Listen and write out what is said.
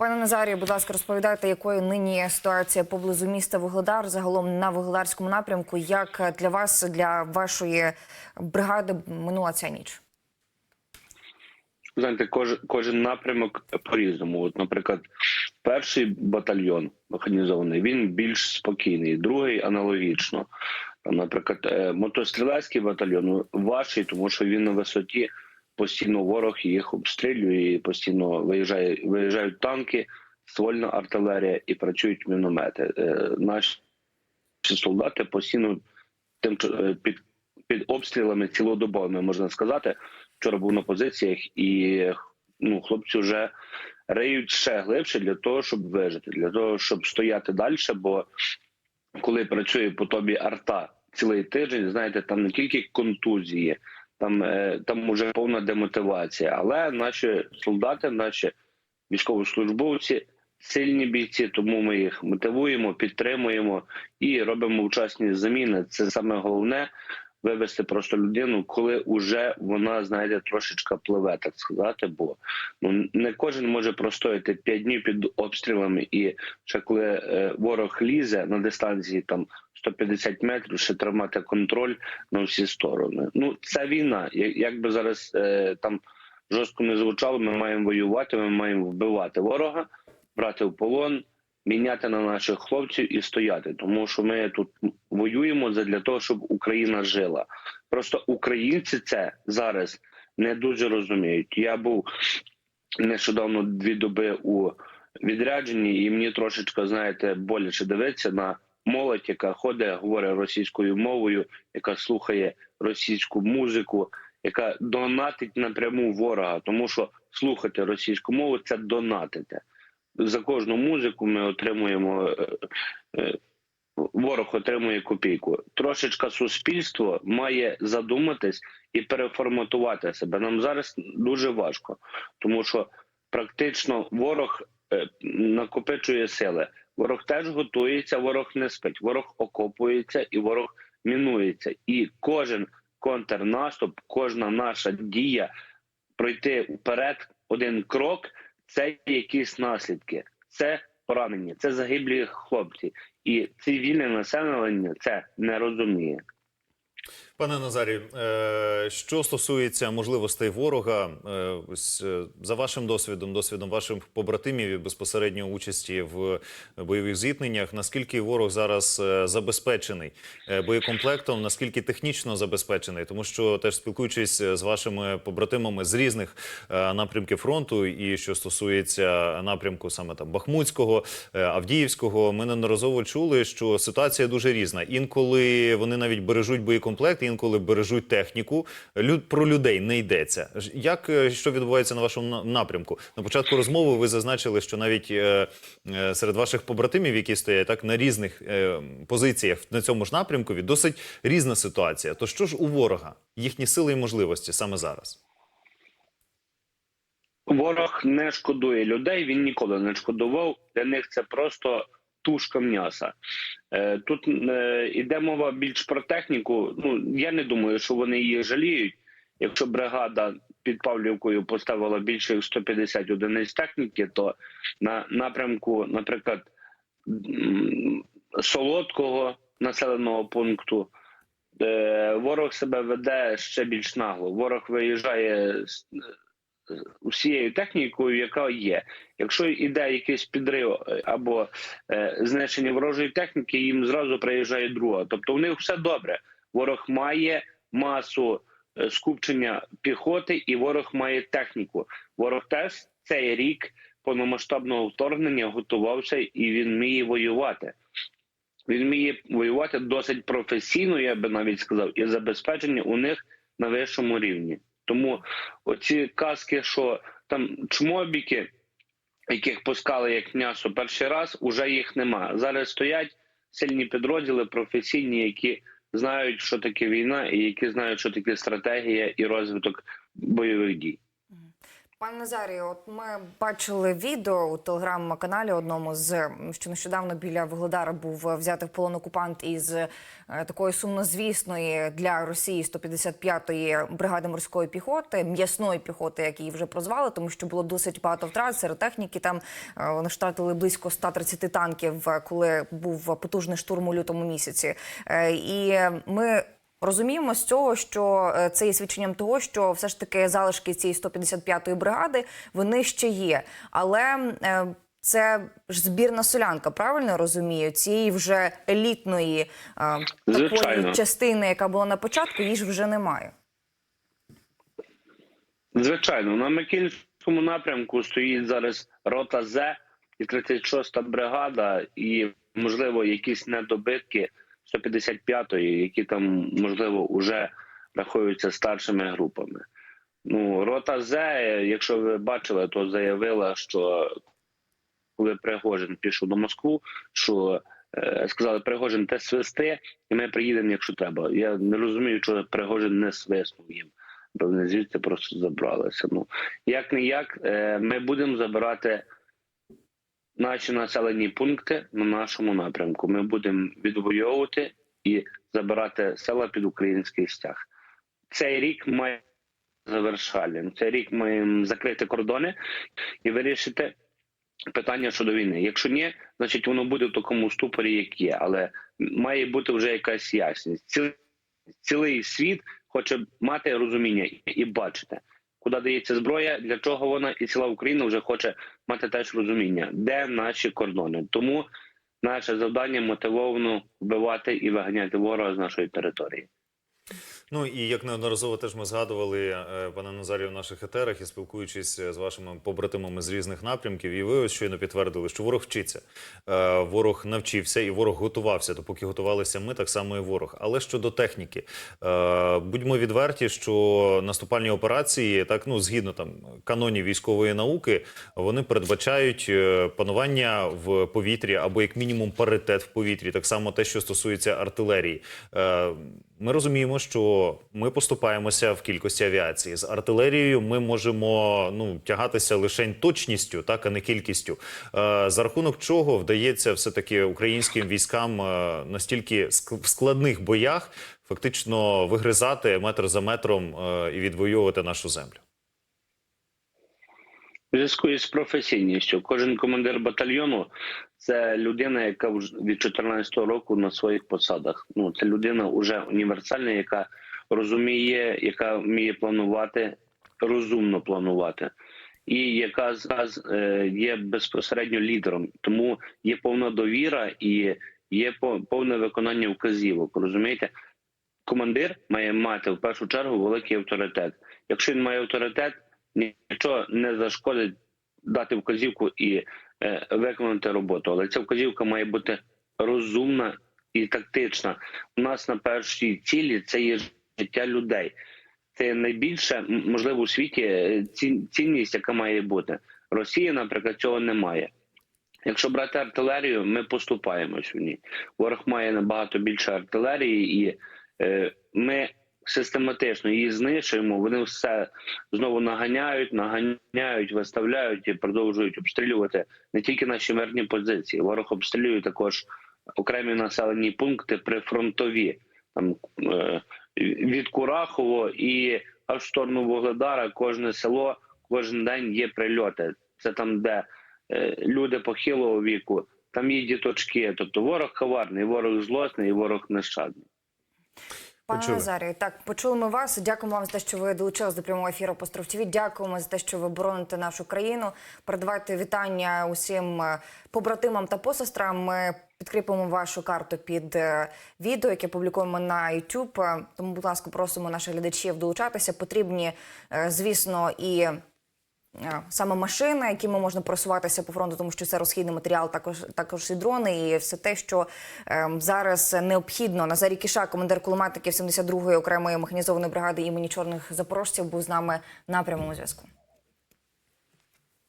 Пане Назарію, будь ласка, розповідайте, якою нині ситуація поблизу міста Вугледар, загалом на Вугледарському напрямку. Як для вас, для вашої бригади минула ця ніч? знаєте, кожен, кожен напрямок по-різному. От, наприклад, перший батальйон механізований, він більш спокійний, другий аналогічно. Наприклад, е, мотострілецький батальйон важчий, тому що він на висоті постійно ворог їх обстрілює, постійно виїжджає, виїжджають танки, ствольна артилерія і працюють міномети. Е, Наші солдати постійно тим е, під, під обстрілами цілодобовими, можна сказати. Вчора був на позиціях, і ну, хлопці вже риють ще глибше для того, щоб вижити, для того, щоб стояти далі. Бо коли працює по тобі арта цілий тиждень, знаєте, там не тільки контузії, там, е, там уже повна демотивація. Але наші солдати, наші військовослужбовці сильні бійці, тому ми їх мотивуємо, підтримуємо і робимо вчасні заміни. Це саме головне вивести просто людину, коли вже вона знаєте трошечка пливе, так сказати. Бо ну не кожен може простояти 5 днів під обстрілами, і ще коли е, ворог лізе на дистанції там 150 метрів, ще тримати контроль на всі сторони. Ну це війна. Як би зараз е, там жорстко не звучало, ми маємо воювати, ми маємо вбивати ворога, брати в полон. Міняти на наших хлопців і стояти, тому що ми тут воюємо для того, щоб Україна жила. Просто українці це зараз не дуже розуміють. Я був нещодавно дві доби у відрядженні, і мені трошечки, знаєте, боляче дивитися на молодь, яка ходить, говорить російською мовою, яка слухає російську музику, яка донатить напряму ворога, тому що слухати російську мову це донатити. За кожну музику ми отримуємо. е, е, Ворог отримує копійку. Трошечка суспільство має задуматись і переформатувати себе. Нам зараз дуже важко, тому що практично ворог е, накопичує сили. Ворог теж готується, ворог не спить. Ворог окопується і ворог мінується. І кожен контрнаступ, кожна наша дія пройти вперед один крок це якісь наслідки, це поранення, це загиблі хлопці, і цивільне населення це не розуміє. Пане Назарі, е, що стосується можливостей ворога, е, ось е, за вашим досвідом, досвідом ваших побратимів і безпосередньо участі в бойових зіткненнях, наскільки ворог зараз забезпечений боєкомплектом, наскільки технічно забезпечений, тому що теж спілкуючись з вашими побратимами з різних напрямків фронту, і що стосується напрямку саме там Бахмутського, Авдіївського, ми неодноразово чули, що ситуація дуже різна. Інколи вони навіть бережуть боєкомплект, інколи бережуть техніку. Люд про людей не йдеться. Як е, що відбувається на вашому напрямку? На початку розмови ви зазначили, що навіть е, е, серед ваших побратимів, які стоять так на різних е, позиціях на цьому ж напрямку, досить різна ситуація. То що ж у ворога їхні сили і можливості саме зараз? Ворог не шкодує людей, він ніколи не шкодував. Для них це просто тушка м'яса. Е, Тут е, іде мова більш про техніку. Ну я не думаю, що вони її жаліють. Якщо бригада під Павлівкою поставила більше як 150 одиниць техніки, то на напрямку, наприклад, солодкого населеного пункту. е, Ворог себе веде ще більш нагло. Ворог виїжджає усією технікою, яка є. Якщо йде якийсь підрив е, або е, знищення ворожої техніки, їм зразу приїжджає друга. Тобто у них все добре. Ворог має масу е, скупчення піхоти, і ворог має техніку. Ворог теж цей рік повномасштабного вторгнення готувався і він вміє воювати. Він вміє воювати досить професійно, я би навіть сказав, і забезпечення у них на вищому рівні. Тому оці казки, що там чмобіки, яких пускали як м'ясо перший раз, уже їх нема. Зараз стоять сильні підрозділи, професійні, які знають, що таке війна, і які знають, що таке стратегія і розвиток бойових дій. Пане Назарі, от ми бачили відео у телеграм-каналі одному з що нещодавно біля Вугледара був взятий в полон окупант із е, такої сумнозвісної для Росії 155-ї бригади морської піхоти, м'ясної піхоти, як її вже прозвали, тому що було досить багато втрат серед техніки. Там е, вони втратили близько 130 танків, коли був потужний штурм у лютому місяці. Е, І ми Розуміємо з цього, що е, це є свідченням того, що все ж таки залишки цієї 155-ї бригади вони ще є. Але е, це ж збірна солянка, правильно розумію? Цієї вже елітної е, такої частини, яка була на початку, її ж вже немає. Звичайно, на Микільському напрямку стоїть зараз рота З і 36-та бригада, і можливо якісь недобитки 155-ї, які там можливо вже рахуються старшими групами. Ну, рота З, якщо ви бачили, то заявила, що коли Пригожин пішов до Москву, що е, сказали Пригожин те свисти, і ми приїдемо, якщо треба. Я не розумію, чого Пригожин не свиснув їм. Бо вони звідси просто забралися. Ну як не як, ми будемо забирати наші населені пункти на нашому напрямку. Ми будемо відвоювати і забирати села під український стяг. Цей рік має завершальним. Цей рік маємо закрити кордони і вирішити питання щодо війни. Якщо ні, значить воно буде в такому ступорі, як є, але має бути вже якась ясність. Цілий, світ хоче мати розуміння і бачити, куди дається зброя, для чого вона, і ціла Україна вже хоче мати теж розуміння, де наші кордони. Тому наше завдання мотивовано вбивати і виганяти ворога з нашої території. Ну і як неодноразово теж ми згадували, е, пане Назарію, в наших етерах і спілкуючись е, з вашими побратимами з різних напрямків, і ви ось щойно підтвердили, що ворог вчиться, Е, ворог навчився і ворог готувався. То поки готувалися ми, так само і ворог. Але щодо техніки, будьмо відверті, що наступальні операції, так ну згідно там канонів військової науки, вони передбачають панування в повітрі або як мінімум паритет в повітрі. Так само те, що стосується артилерії. Ми розуміємо, що ми поступаємося в кількості авіації. З артилерією ми можемо ну тягатися лише точністю, так а не кількістю. Е, За рахунок чого вдається все таки українським військам е, настільки в складних боях фактично вигризати метр за метром е, і відвоювати нашу землю. Зв'язку із професійністю. Кожен командир батальйону це людина, яка від 2014 року на своїх посадах. Ну це людина вже універсальна, яка розуміє, яка вміє планувати, розумно планувати, і яка зараз е, є безпосередньо лідером. Тому є повна довіра і є по- повне виконання вказівок. Розумієте, командир має мати в першу чергу великий авторитет. Якщо він має авторитет, нічого не зашкодить дати вказівку і е, виконати роботу. Але ця вказівка має бути розумна і тактична. У нас на першій цілі це є життя людей. Це найбільше можливо у світі е, цінність, яка має бути. Росія, наприклад, цього не має. Якщо брати артилерію, ми поступаємось в ній. Ворог має набагато більше артилерії, і е, ми систематично її знищуємо. Вони все знову наганяють, наганяють, виставляють і продовжують обстрілювати не тільки наші мирні позиції. Ворог обстрілює також окремі населені пункти прифронтові, там е, від Курахово і аж в сторону Вугледара. Кожне село, кожен день є прильоти. Це там, де е, люди похилого віку, там є діточки. Тобто ворог коварний, ворог злосний ворог нещадний. Пане Почули. Назарію, так почули ми вас. Дякуємо вам за те, що ви долучились до прямого ефіру по Стровтіві. Дякуємо за те, що ви бороните нашу країну. Передавайте вітання усім е, побратимам та посестрам. Ми підкріпимо вашу карту під е, відео, яке публікуємо на YouTube. Е, Тому, будь ласка, просимо наших глядачів долучатися. Потрібні, звісно, і. Саме машини, якими можна просуватися по фронту, тому що це розхідний матеріал, також також і дрони, і все те, що е, зараз необхідно. Назарій Кіша, командир кулеметників 72-ї окремої механізованої бригади імені чорних запорожців, був з нами на прямому зв'язку.